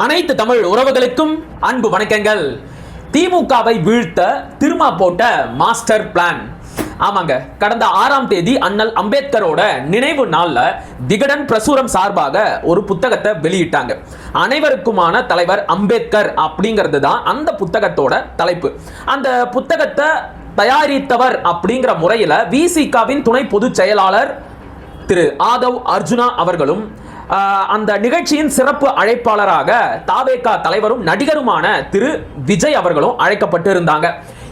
அனைத்து தமிழ் உறவுகளுக்கும் அன்பு வணக்கங்கள். திமுகவை வீழ்த்த திருமா போட்ட மாஸ்டர் பிளான். ஆமாங்க கடந்த ஆறாம் தேதி அண்ணல் அம்பேத்கரோட நினைவு நாளில் திகடன் பிரசுரம் சார்பாக ஒரு புத்தகத்தை வெளியிட்டாங்க. அனைவருக்குமான தலைவர் அம்பேத்கர் அப்படிங்கிறது தான் அந்த புத்தகத்தோட தலைப்பு. அந்த புத்தகத்தை தயாரித்தவர் அப்படிங்கிற முறையில் விசிகாவின் துணை பொதுச் செயலாளர் திரு ஆதவ் அர்ஜுனா அவர்களும் அந்த நிகழ்ச்சியின் சிறப்பு அழைப்பாளராக தாவேகா தலைவரும் நடிகருமான திரு விஜய் அவர்களும் அழைக்கப்பட்டு இருந்தாங்க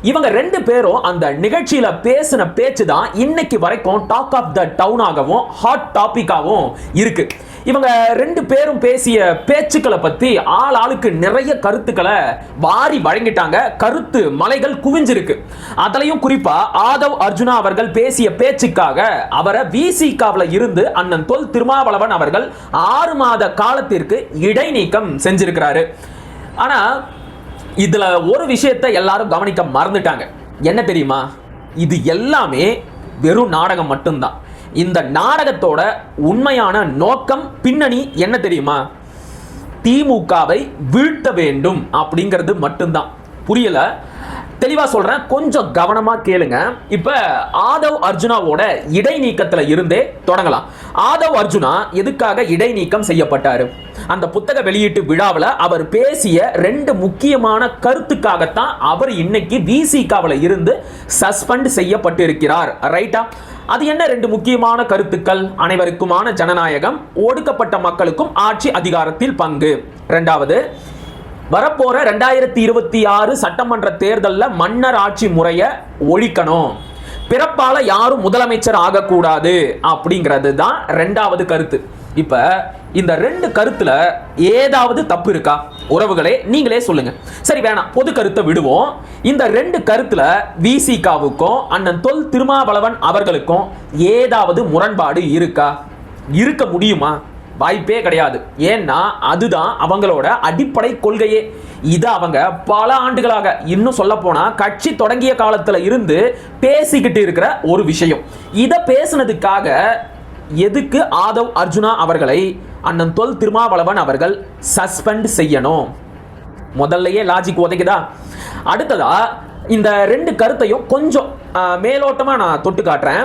இவங்க ரெண்டு பேரும் அந்த நிகழ்ச்சியில பேசின பேச்சு தான் இன்னைக்கு வரைக்கும் டாக் ஆஃப் த டவுனாகவும் ஹாட் டாபிக்காகவும் இருக்கு. இவங்க ரெண்டு பேரும் பேசிய பேச்சுக்களை பத்தி ஆள் ஆளுக்கு நிறைய கருத்துக்களை வாரி வழங்கிட்டாங்க. கருத்து மலைகள் குவிஞ்சிருக்கு. அதுலயும் குறிப்பா ஆதவ் அர்ஜுனா அவர்கள் பேசிய பேச்சுக்காக அவரை விசிகாவில் இருந்து அண்ணன் தொல் திருமாவளவன் அவர்கள் ஆறு மாத காலத்திற்கு இடைநீக்கம் செஞ்சிருக்கிறாரு. ஆனா இதுல ஒரு விஷயத்தை எல்லாரும் கவனிக்க மறந்துட்டாங்க. என்ன தெரியுமா? இது எல்லாமே வெறும் நாடகம் மட்டும்தான். இந்த நாடகத்தோட உண்மையான நோக்கம் பின்னணி என்ன தெரியுமா? திமுகவை வீழ்த்த வேண்டும் அப்படிங்கிறது மட்டும்தான். புரியல? தெளிவா சொல்றேன். கொஞ்சம் கவனமா கேளுங்க. இப்ப ஆதவ் அர்ஜுனாவோட இடைநீக்கத்துல இருந்தே தொடங்கலாம். ஆதவ் அர்ஜுனா எதுக்காக இடைநீக்கம் செய்யப்பட்டாரு? அந்த புத்தக வெளியீட்டு விழாவில் அவர் பேசிய ரெண்டு முக்கியமான கருத்துக்காகத்தான் அவர் இன்னைக்கு விசிகாவில் இருந்து சஸ்பெண்ட் செய்யப்பட்டிருக்கிறார். ரைட்டா அது என்ன ரெண்டு முக்கியமான கருத்துக்கள்? அனைவருக்குமான ஜனநாயகம் ஒடுக்கப்பட்ட மக்களுக்கும் ஆட்சி அதிகாரத்தில் பங்கு. ரெண்டாவது வரப்போற ரெண்டாயிரத்தி இருபத்தி ஆறு சட்டமன்ற தேர்தலில் மன்னர் ஆட்சி முறையை ஒழிக்கணும். பிறப்பால யாரும் முதலமைச்சர் ஆகக்கூடாது அப்படிங்கிறது தான் ரெண்டாவது கருத்து. இப்ப இந்த ரெண்டு கருத்துல ஏதாவது தப்பு இருக்கா? உறவுகளே நீங்களே சொல்லுங்க. சரி வேணாம். பொது கருத்தை விடுவோம். இந்த ரெண்டு கருத்துல விசிகாவுக்கும் அண்ணன் தொல் திருமாவளவன் அவர்களுக்கும் ஏதாவது முரண்பாடு இருக்கா? இருக்க முடியுமா? வாய்ப்பே கிடையாது. ஏன்னா அதுதான் அவங்களோட அடிப்படை கொள்கையே. இது அவங்க பல ஆண்டுகளாக இன்னும் சொல்ல போனா கட்சி தொடங்கிய காலத்துல இருந்து பேசிக்கிட்டு இருக்கிற ஒரு விஷயம். இதை பேசுனதுக்காக எதுக்கு ஆதவ் அர்ஜுனா அவர்களை அண்ணன் தொல் திருமாவளவன் அவர்கள் சஸ்பெண்ட் செய்யணும்? முதல்லயே லாஜிக் உதைக்குதா? அடுத்ததா இந்த ரெண்டு கருத்தையும் கொஞ்சம் மேலோட்டமாக மேலோட்டமா நான் தொட்டு காட்டுறேன்.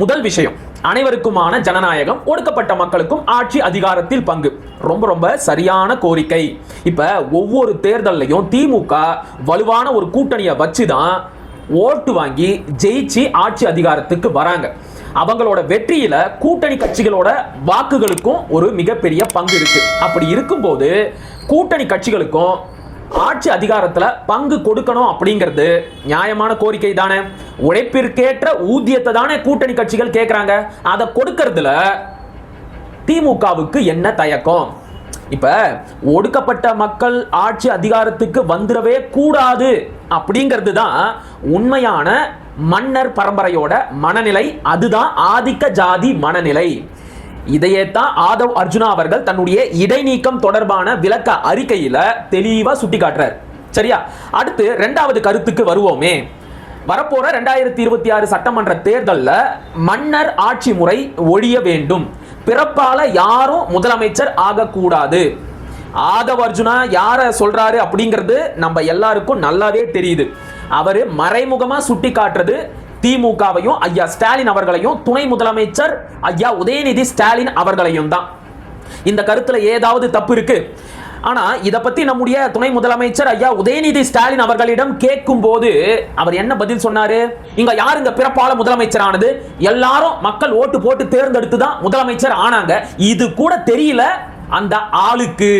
முதல் விஷயம் அனைவருக்குமான ஜனநாயகம் ஒடுக்கப்பட்ட மக்களுக்கும் ஆட்சி அதிகாரத்தில் பங்கு. ரொம்ப ரொம்ப சரியான கோரிக்கை. இப்ப ஒவ்வொரு தேர்தல்லையும் திமுக வலுவான ஒரு கூட்டணியை வச்சு தான் ஓட்டு வாங்கி ஜெயிச்சு ஆட்சி அதிகாரத்துக்கு வராங்க. அவங்களோட வெற்றியில கூட்டணி கட்சிகளோட வாக்குகளுக்கும் ஒரு மிகப்பெரிய பங்கு இருக்கு. அப்படி இருக்கும்போது கூட்டணி கட்சிகளுக்கும் ஆட்சி அதிகாரத்துல பங்கு கொடுக்கணும் அப்படிங்கிறது நியாயமான கோரிக்கை தானே? உழைப்பிற்கேற்ற ஊதியத்தை தானே கூட்டணி கட்சிகள் கேட்குறாங்க அதை கொடுக்கறதுல திமுகவுக்கு என்ன தயக்கம்? இப்ப ஒடுக்கப்பட்ட மக்கள் ஆட்சி அதிகாரத்துக்கு வந்துடவே கூடாது அப்படிங்கிறது தான் உண்மையான மன்னர் பரம்பரையோட மனநிலை. அதுதான் ஆதிக்க ஜாதி மனநிலை. இதையே தான் ஆதவ் அர்ஜுனா அவர்கள் தன்னுடைய இடைநீக்கம் தொடர்பான விளக்க அறிக்கையில தெளிவா சுட்டி காட்டுறார் சரியா? அடுத்து ரெண்டாவது கருத்துக்கு வருவோமே. வரப்போற ரெண்டாயிரத்தி இருபத்தி ஆறு சட்டமன்ற தேர்தலில் மன்னர் ஆட்சி முறை ஒழிய வேண்டும். பிறப்பால யாரும் முதலமைச்சர் ஆகக்கூடாது. ஆதவ் அர்ஜுனா யார சொல்றாரு அப்படிங்கிறது நம்ம எல்லாருக்கும் நல்லாவே தெரியுது. அவர் மறைமுகமா சுட்டி காட்டுறது திமுகவையும் ஐயா ஸ்டாலின் அவர்களையும் துணை முதலமைச்சர் ஐயா உதயநிதி ஸ்டாலின் அவர்களையும் தான். இந்த கருத்துல ஏதாவது தப்பு இருக்கு? ஆனா இதை பத்தி நம்முடைய துணை முதலமைச்சர் ஐயா உதயநிதி ஸ்டாலின் அவர்களிடம் கேட்கும் போது அவர் என்ன பதில் சொன்னாரு? இங்க யாருங்க பிறப்பால முதலமைச்சர் ஆனது எல்லாரும் மக்கள் ஓட்டு போட்டு தேர்ந்தெடுத்து தான் முதலமைச்சர் ஆனாங்க. இது கூட தெரியல அந்த ஆளுக்கு.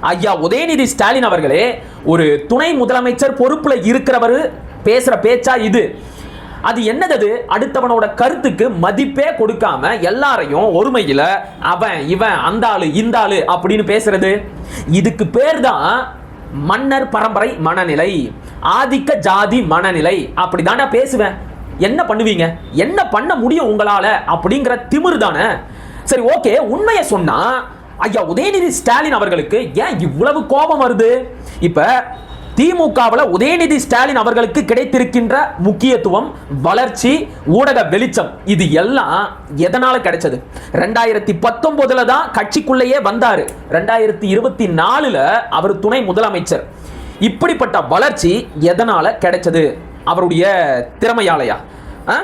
ஐயா உதயநிதி ஸ்டாலின் அவர்களே ஒரு துணை முதலமைச்சர் பொறுப்புல இருக்கிறவர் பேசுற பேச்சா இது? அது என்னது அடுத்தவனோட கருத்துக்கு மதிப்பே கொடுக்காம எல்லாரையும் ஒருமையில அவன் இவன் அந்த ஆளு இந்த ஆளு அப்படின்னு பேசுறது? இதுக்கு பேர் தான் மன்னர் பரம்பரை மனநிலை ஆதிக்க ஜாதி மனநிலை. அப்படிதானே பேசுவேன். என்ன பண்ணுவீங்க? என்ன பண்ண முடியும் உங்களால? அப்படிங்கிற திமிரு தானே சரி ஓகே உண்மையை சொன்னா ஐயா உதயநிதி ஸ்டாலின் அவர்களுக்கு ஏன் இவ்வளவு கோபம் வருது? இப்ப திமுகவில் உதயநிதி ஸ்டாலின் அவர்களுக்கு கிடைத்திருக்கின்ற முக்கியத்துவம் வளர்ச்சி ஊடக வெளிச்சம். இது எல்லாம் எதனால கிடைச்சது? ரெண்டாயிரத்தி பத்தொன்பதுல தான் கட்சிக்குள்ளேயே வந்தாரு. ரெண்டாயிரத்தி இருபத்தி நாலுல அவர் துணை முதலமைச்சர். இப்படிப்பட்ட வளர்ச்சி எதனால கிடைச்சது? அவருடைய திறமையாலையா? ஆ?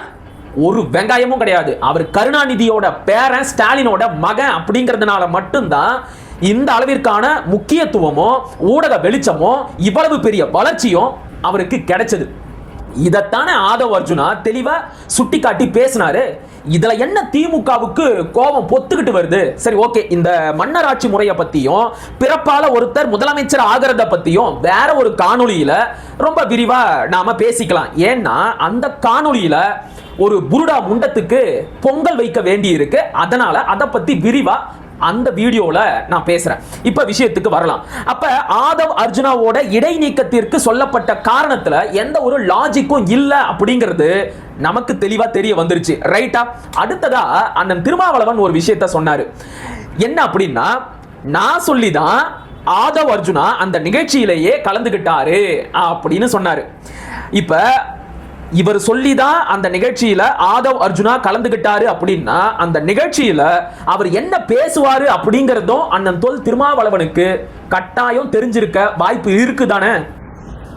ஒரு வெங்காயமும் கிடையாது. அவர் கருணாநிதியோட பேரன் ஸ்டாலினோட மகன் அப்படிங்கிறதுனால மட்டும்தான் இந்த அளவிற்கான முக்கியத்துவமோ ஊடக வெளிச்சமோ இவ்வளவு பெரிய வளர்ச்சியும் அவருக்கு கிடைச்சது. இதைத்தானே ஆதவ் அர்ஜுனா தெளிவா சுட்டி காட்டி பேசினாரு. இதுல என்ன திமுகவுக்கு கோபம் பொத்துக்கிட்டு வருது? சரி ஓகே. இந்த மன்னராட்சி முறையை பத்தியும் பிறப்பால ஒருத்தர் முதலமைச்சர் ஆகிறத பத்தியும் வேற ஒரு காணொலியில ரொம்ப விரிவா நாம பேசிக்கலாம். ஏன்னா அந்த காணொலியில ஒரு புருடா முண்டத்துக்கு பொங்கல் வைக்க வேண்டி இருக்கு அதனால அதை பத்தி விரிவா அந்த வீடியோவில் நான் பேசுகிறேன் இப்போ விஷயத்துக்கு வரலாம். அப்போ ஆதவ் அர்ஜுனாவோட இடைநீக்கத்திற்கு சொல்லப்பட்ட காரணத்தில் எந்த ஒரு லாஜிக்கும் இல்லை அப்படிங்கிறது நமக்கு தெளிவாக தெரிய வந்துருச்சு. ரைட்டா அடுத்ததா அண்ணன் திருமாவளவன் ஒரு விஷயத்த சொன்னாரு. என்ன அப்படின்னா நான் சொல்லி தான் ஆதவ் அர்ஜுனா அந்த நிகழ்ச்சியிலேயே கலந்துகிட்டாரு அப்படின்னு சொன்னாரு. இப்போ இவர் சொல்லி தான் அந்த நிகழ்ச்சியில ஆதவ் அர்ஜுனா கலந்துகிட்டாரு அப்படின்னா அந்த நிகழ்ச்சியில அவர் என்ன பேசுவாரு அப்படிங்கறதும் அண்ணன் தொல் திருமாவளவனுக்கு கட்டாயம் தெரிஞ்சிருக்க வாய்ப்பு இருக்குதானே?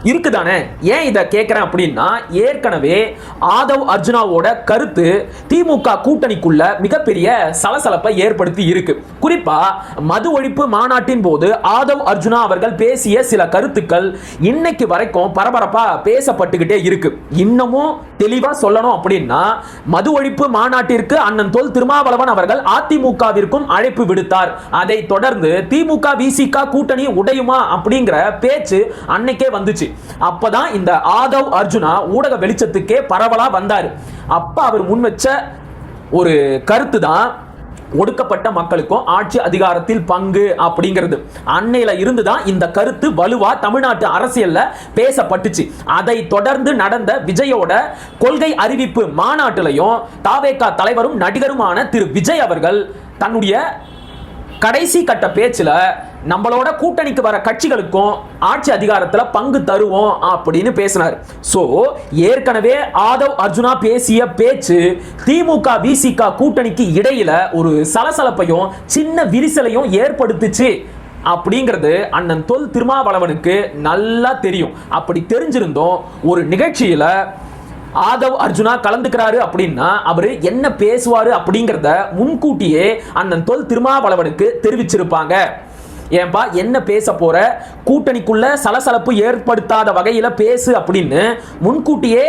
இருக்குதானே? ஏன் இதை கேட்குறேன் அப்படின்னா ஏற்கனவே ஆதவ் அர்ஜுனாவோட கருத்து திமுக கூட்டணிக்குள்ள மிகப்பெரிய சலசலப்பை ஏற்படுத்தி இருக்கு. குறிப்பா மது ஒழிப்பு மாநாட்டின் போது ஆதவ் அர்ஜுனா அவர்கள் பேசிய சில கருத்துக்கள் இன்னைக்கு வரைக்கும் பரபரப்பா பேசப்பட்டுக்கிட்டே இருக்கு. இன்னமும் தெளிவா சொல்லணும் அப்படின்னா மது ஒழிப்பு மாநாட்டிற்கு அண்ணன் தொல் திருமாவளவன் அவர்கள் அதிமுகவிற்கும் அழைப்பு விடுத்தார். அதை தொடர்ந்து திமுக விசிக கூட்டணி உடையுமா அப்படிங்கிற பேச்சு அன்னைக்கே வந்துச்சு. அப்பதான் இந்த ஆதவ் அர்ஜுனா ஊடக வெளிச்சத்துக்கே பரவலா வந்தாரு. அப்ப அவர் முன்வச்ச ஒரு கருத்து தான் ஒடுக்கப்பட்ட மக்களுக்கும் ஆட்சி அதிகாரத்தில் பங்கு அப்படிங்கிறது. அன்னையில இருந்து தான் இந்த கருத்து வலுவா தமிழ்நாட்டு அரசியல்ல பேசப்பட்டுச்சு. அதை தொடர்ந்து நடந்த விஜயோட கொள்கை அறிவிப்பு மாநாட்டிலையும் தாவேகா தலைவரும் நடிகருமான திரு விஜய் அவர்கள் தன்னுடைய கடைசி கட்ட பேச்சுல நம்மளோட கூட்டணிக்கு வர கட்சிகளுக்கும் ஆட்சி அதிகாரத்துல பங்கு தருவோம் அப்படின்னு பேசினார். சோ ஏற்கனவே ஆதவ் அர்ஜுனா பேசிய பேச்சு திமுக விசிக கூட்டணிக்கு இடையில ஒரு சலசலப்பையும் சின்ன விரிசலையும் ஏற்படுத்துச்சு அப்படிங்கிறது அண்ணன் தொல் திருமாவளவனுக்கு நல்லா தெரியும். அப்படி தெரிஞ்சிருந்தோம் ஒரு நிகழ்ச்சியில ஆதவ் அர்ஜுனா கலந்துக்கிறாரு அப்படின்னா அவர் என்ன பேசுவாரு அப்படிங்கிறத முன்கூட்டியே அண்ணன் தொல் திருமாவளவனுக்கு தெரிவிச்சிருப்பாங்க. ஏன்பா என்ன பேச போற? கூட்டணிக்குள்ள சலசலப்பு ஏற்படுத்தாத வகையில பேசு அப்படின்னு முன்கூட்டியே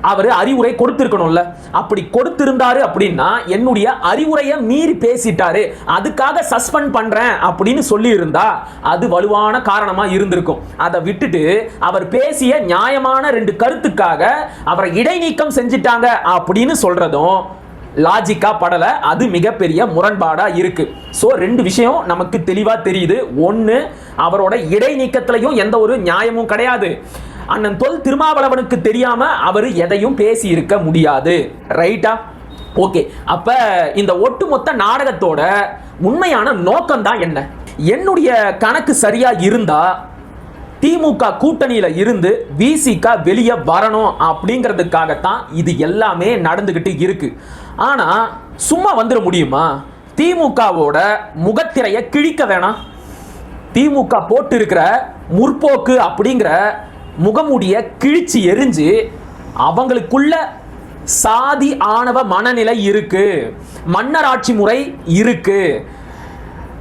அவர் அறிவுரை கொடுத்திருக்கணும்ல. அப்படி கொடுத்திருந்தாரு அப்படின்னா என்னுடைய அறிவுரையை மீறி பேசிட்டாரு. அதுக்காக சஸ்பெண்ட் பண்றேன் அப்படின்னு சொல்லி இருந்தா அது வலுவான காரணமா இருந்திருக்கும். அதை விட்டுட்டு அவர் பேசிய நியாயமான ரெண்டு கருத்துக்காக அவரை இடைநீக்கம் செஞ்சிட்டாங்க அப்படின்னு சொல்றதும் லாஜிக்கா படல. அது மிகப்பெரிய முரண்பாடாக இருக்குது ஸோ ரெண்டு விஷயம் நமக்கு தெளிவாக தெரியுது. ஒன்று அவரோட இடைநீக்கத்திலையும் எந்த ஒரு நியாயமும் கிடையாது. அண்ணன் தொல் திருமாவளவனுக்கு தெரியாம அவர் எதையும் பேசி இருக்க முடியாது. ரைட்டா ஓகே அப்ப இந்த ஒட்டுமொத்த நாடகத்தோட உண்மையான நோக்கம் தான் என்ன? என்னுடைய கணக்கு சரியா இருந்தா திமுக கூட்டணியில இருந்து விசிக வெளியே வரணும் அப்படிங்கிறதுக்காகத்தான் இது எல்லாமே நடந்துகிட்டு இருக்கு. ஆனா சும்மா வந்துட முடியுமா? திமுகவோட முகத்திரையை கிழிக்க வேணாம். திமுக போட்டு இருக்கிற முற்போக்கு அப்படிங்கிற முகமூடிய கிழிச்சு எரிஞ்சு அவங்களுக்குள்ள சாதி ஆணவ மனநிலை இருக்கு. மன்னராட்சி முறை இருக்கு.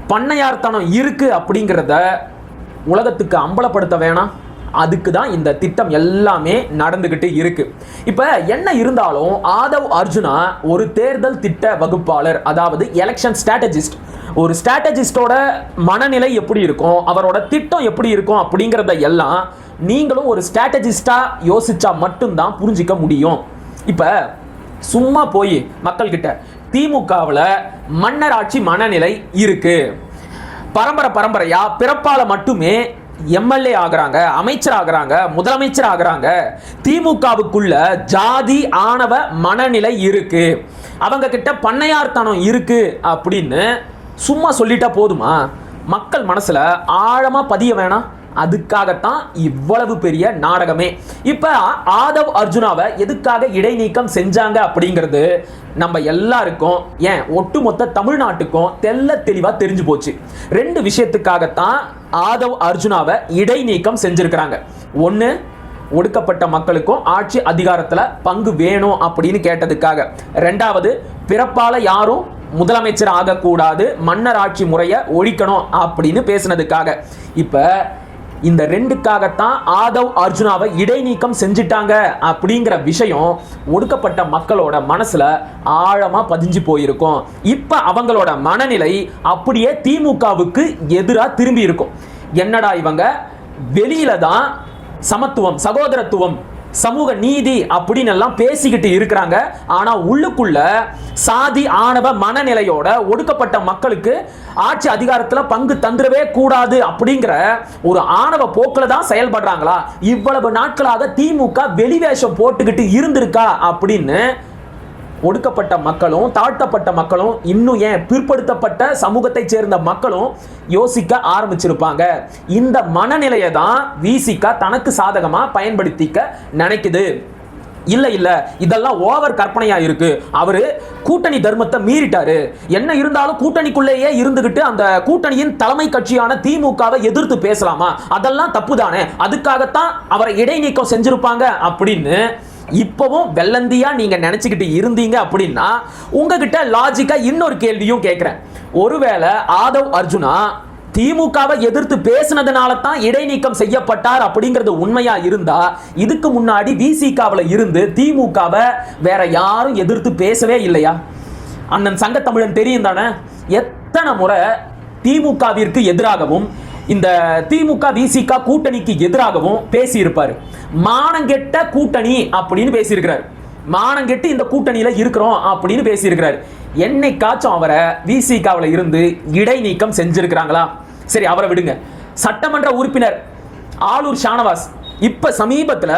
பண்ணையார்த்தனம் இருக்கு அப்படிங்கிறத உலகத்துக்கு அம்பலப்படுத்த வேணாம். அதுக்கு தான் இந்த திட்டம் எல்லாமே நடந்துக்கிட்டு இருக்கு. இப்போ என்ன இருந்தாலும் ஆதவ் அர்ஜுனா ஒரு தேர்தல் திட்ட வகுப்பாளர் அதாவது எலெக்ஷன் ஸ்ட்ராட்டஜிஸ்ட் ஒரு ஸ்ட்ராட்டஜிஸ்டோட மனநிலை எப்படி இருக்கும் அவரோட திட்டம் எப்படி இருக்கும் அப்படிங்கிறத எல்லாம் நீங்களும் ஒரு ஸ்ட்ராட்டஜிஸ்டா யோசிச்சா மட்டும்தான் புரிஞ்சிக்க முடியும். இப்போ சும்மா போய் மக்கள்கிட்ட திமுகவில் மன்னராட்சி மனநிலை இருக்கு. பரம்பரை பரம்பரையா பிறப்பால மட்டுமே எம்எல்ஏ ஆகிறாங்க அமைச்சர் ஆகுறாங்க முதலமைச்சர் ஆகிறாங்க. திமுகவுக்குள்ள ஜாதி ஆணவ மனநிலை இருக்கு. அவங்க கிட்ட பண்ணையார்த்தனம் இருக்கு அப்படின்னு சும்மா சொல்லிட்டா போதுமா? மக்கள் மனசுல ஆழமா பதிய வேணாம். அதுக்காகத்தான் இவ்வளவு பெரிய நாடகமே. இப்ப ஆதவ் அர்ஜுனாவை எதுக்காக இடைநீக்கம் செஞ்சாங்க அப்படிங்கிறது நம்ம எல்லாருக்கும் ஏன் ஒட்டுமொத்த தமிழ்நாட்டுக்கும் தெல்ல தெளிவா தெரிஞ்சு போச்சு. ரெண்டு விஷயத்துக்காகத்தான் ஆதவ் அர்ஜுனாவை இடைநீக்கம் செஞ்சிருக்கிறாங்க. ஒன்று ஒடுக்கப்பட்ட மக்களுக்கும் ஆட்சி அதிகாரத்தில் பங்கு வேணும் அப்படின்னு கேட்டதுக்காக. ரெண்டாவது பிறப்பால் யாரும் முதலமைச்சர் ஆகக்கூடாது மன்னர் ஆட்சி முறையை ஒழிக்கணும் அப்படின்னு பேசினதுக்காக. இப்போ இந்த ரெண்டுக்காகத்தான் ஆதவ் அர்ஜுனாவை இடைநீக்கம் செஞ்சிட்டாங்க அப்படிங்கிற விஷயம் ஒடுக்கப்பட்ட மக்களோட மனசுல ஆழமா பதிஞ்சு போயிருக்கும். இப்ப அவங்களோட மனநிலை அப்படியே திமுகவுக்கு எதிராக திரும்பி இருக்கும். என்னடா இவங்க? வெளியில தான் சமத்துவம் சகோதரத்துவம் சமூக நீதி அப்படின்னு எல்லாம் பேசிக்கிட்டு இருக்கிறாங்க. ஆனா உள்ளுக்குள்ள சாதி ஆணவ மனநிலையோட ஒடுக்கப்பட்ட மக்களுக்கு ஆட்சி அதிகாரத்துல பங்கு தந்துடவே கூடாது அப்படிங்கிற ஒரு ஆணவ போக்குல தான் செயல்படுறாங்களா? இவ்வளவு நாட்களாக திமுக வெளிவேஷம் போட்டுக்கிட்டு இருந்திருக்கா அப்படின்னு ஒடுக்கப்பட்ட மக்களும் தாழ்த்தப்பட்ட மக்களும் இன்னும் ஏன் பிற்படுத்தப்பட்ட சமூகத்தை சேர்ந்த மக்களும் யோசிக்க ஆரம்பிச்சிருப்பாங்க. இந்த மனநிலையை தான் விசிக தனக்கு சாதகமாக பயன்படுத்திக்க நினைக்குது. இல்ல இல்ல இதெல்லாம் ஓவர் கற்பனையா இருக்கு. அவரு கூட்டணி தர்மத்தை மீறிட்டாரு. என்ன இருந்தாலும் கூட்டணிக்குள்ளேயே இருந்துகிட்டு அந்த கூட்டணியின் தலைமை கட்சியான திமுகவை எதிர்த்து பேசலாமா? அதெல்லாம் தப்பு தானே அதுக்காகத்தான் அவரை இடைநீக்கம் செஞ்சிருப்பாங்க அப்படின்னு இப்பவும் வெள்ளந்தியா நீங்க நினைச்சுக்கிட்டு இருந்தீங்க அப்படின்னா உங்ககிட்ட லாஜிக்கா இன்னொரு கேள்வியும் கேட்கிறேன் ஒருவேளை ஆதவ் அர்ஜுனா திமுகவை எதிர்த்து பேசினதுனால தான் இடைநீக்கம் செய்யப்பட்டார் அப்படிங்கிறது உண்மையா இருந்தா இதுக்கு முன்னாடி விசிகாவில் இருந்து திமுகவை வேற யாரும் எதிர்த்து பேசவே இல்லையா? அண்ணன் சங்கத்தமிழன் தெரியும் தானே? எத்தனை முறை திமுகவிற்கு எதிராகவும் இந்த திமுக விசிக கூட்டணிக்கு எதிராகவும் பேசியிருப்பார். மானங்கெட்ட கூட்டணி அப்படின்னு பேசியிருக்கிறார். மானங்கெட்டு இந்த கூட்டணியில இருக்கிறோம் அப்படின்னு பேசியிருக்கிறார். என்னைக்காச்சும் அவரை விசிகாவில் இருந்து இடைநீக்கம் செஞ்சிருக்கிறாங்களா? சரி அவரை விடுங்க. சட்டமன்ற உறுப்பினர் ஆளூர் ஷானவாஸ் இப்ப சமீபத்துல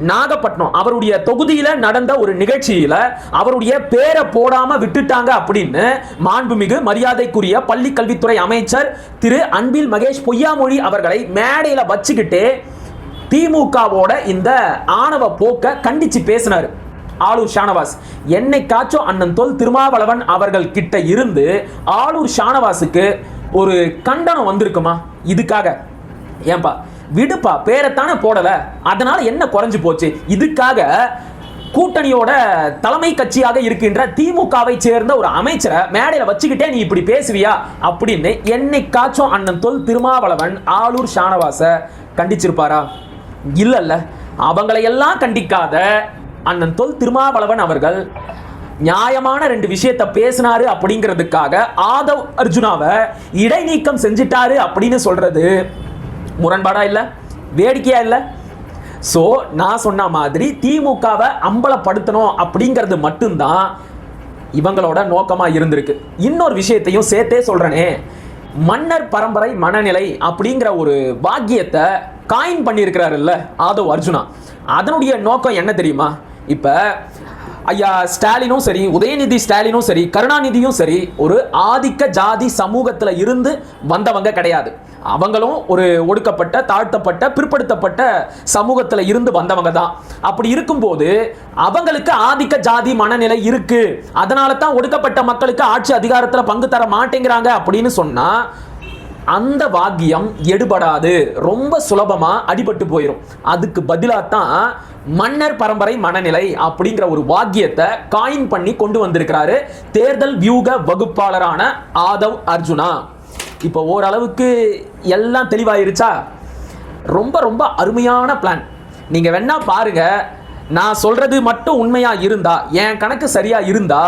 நாகப்பட்டினம் அவருடைய தொகுதியில நடந்த ஒரு நிகழ்ச்சியில அவருடைய பேரை போடாம விட்டுட்டாங்க அப்படின்னு மாண்புமிகு மரியாதைக்குரிய பள்ளி கல்வித்துறை அமைச்சர் திரு அன்பில் மகேஷ் பொய்யாமொழி அவர்களை மேடையில வச்சுக்கிட்டு திமுகவோட இந்த ஆணவ போக்க கண்டிச்சு பேசினார். ஆளூர் ஷானவாஸ். என்னைக்காச்சும் அண்ணன் தொல் திருமாவளவன் அவர்கள் கிட்ட இருந்து ஆளூர் ஷானவாஸுக்கு ஒரு கண்டனம் வந்திருக்குமா? இதுக்காக. ஏன்பா விடுப்பா பேரைத்தானே போடலை? அதனால என்ன குறைஞ்சு போச்சு? இதுக்காக கூட்டணியோட தலைமை கட்சியாக இருக்கின்ற திமுகவை சேர்ந்த ஒரு அமைச்சரை மேடையில வச்சுக்கிட்டே நீ இப்படி பேசுவியா? அப்படின்னு என்னைக்காச்சும் அண்ணன் தொல் திருமாவளவன் ஆளூர் ஷானவாச கண்டிச்சிருப்பாரா? இல்லைல்ல. அவங்களை எல்லாம் கண்டிக்காத அண்ணன் தொல் திருமாவளவன் அவர்கள் நியாயமான ரெண்டு விஷயத்த பேசினாரு அப்படிங்கிறதுக்காக ஆதவ் அர்ஜுனாவை இடைநீக்கம் செஞ்சிட்டாரு அப்படின்னு சொல்றது. முரண்பாடாக இல்லை? வேடிக்கையாக இல்லை? ஸோ நான் சொன்ன மாதிரி திமுகவை அம்பலப்படுத்தணும் அப்படிங்கிறது மட்டும்தான் இவங்களோட நோக்கமாக இருந்திருக்கு. இன்னொரு விஷயத்தையும் சேர்த்தே சொல்கிறேனே மன்னர் பரம்பரை மனநிலை அப்படிங்கிற ஒரு வாக்கியத்தை காயின் பண்ணியிருக்கிறாருல்ல ஆதவ் அர்ஜுனா. அதனுடைய நோக்கம் என்ன தெரியுமா? இப்போ ஐயா ஸ்டாலினும் சரி உதயநிதி ஸ்டாலினும் சரி கருணாநிதியும் சரி ஒரு ஆதிக்க ஜாதி சமூகத்தில் இருந்து வந்தவங்க கிடையாது. அவங்களும் ஒரு ஒடுக்கப்பட்ட தாழ்த்தப்பட்ட பிற்படுத்தப்பட்ட சமூகத்தில் இருந்து வந்தவங்க தான். அப்படி இருக்கும்போது அவங்களுக்கு ஆதிக்க ஜாதி மனநிலை இருக்கு. அதனால தான் ஒடுக்கப்பட்ட மக்களுக்கு ஆட்சி அதிகாரத்தில் பங்கு தர மாட்டேங்கிறாங்க அப்படின்னு சொன்னா அந்த வாக்கியம் எடுபடாது. ரொம்ப சுலபமா அடிபட்டு போயிடும் அதுக்கு பதிலாக தான் மன்னர் பரம்பரை மனநிலை அப்படிங்கிற ஒரு வாக்கியத்தை காயின் பண்ணி கொண்டு வந்திருக்கிறாரு. தேர்தல் வியூக வகுப்பாளரான ஆதவ் அர்ஜுனா. இப்போ ஓரளவுக்கு எல்லாம் தெளிவாயிருச்சா? ரொம்ப ரொம்ப அருமையான பிளான் நீங்க வேணா பாருங்க. நான் சொல்றது மட்டும் உண்மையா இருந்தா என் கணக்கு சரியா இருந்தா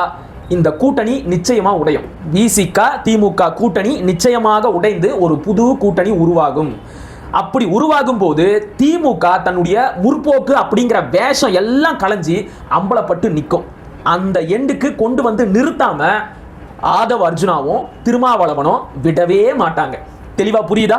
இந்த கூட்டணி நிச்சயமா உடையும். விசிக திமுக கூட்டணி நிச்சயமாக உடைந்து ஒரு புது கூட்டணி உருவாகும். அப்படி உருவாகும் போது திமுக தன்னுடைய முற்போக்கு அப்படிங்கிற வேஷம் எல்லாம் களைஞ்சி அம்பலப்பட்டு நிற்கும். அந்த எண்டுக்கு கொண்டு வந்து நிறுத்தாம ஆதவ அர்ஜுனாவும் திருமாவளவனும் விடவே மாட்டாங்க. தெளிவா புரியுதா?